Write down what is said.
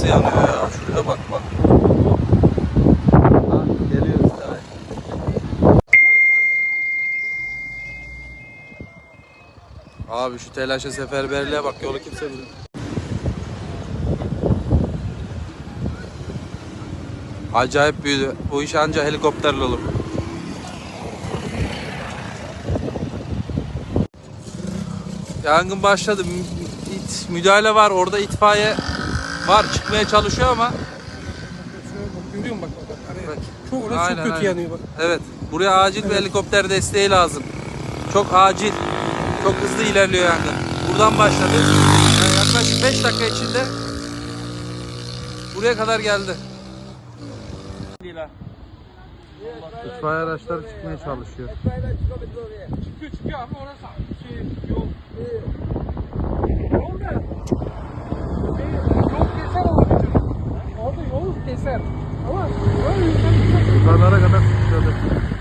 nasıl yanıyor ya? Şuraya bak bak. Ha, geliyor bir tane. Abi şu telaşa seferberliğe bak yolu kimse bilmiyor. Acayip büyüdü. Bu iş anca helikopterle olur. Yangın başladı. İt- Müdahale var. Orada itfaiye var. Çıkmaya çalışıyor ama. Görüyor musun bak bak. Çok orası Aynen, çok kötü aynen. yanıyor bak. Evet. Buraya acil bir helikopter desteği lazım. Çok acil. Çok hızlı ilerliyor yangın. Buradan başladı. Yani yaklaşık 5 dakika içinde buraya kadar geldi. İtfaiye araçları çıkmaya çalışıyor. Çıkıyor çıkıyor ama orası şey yol. certo. Aonde? Agora, lá, agora.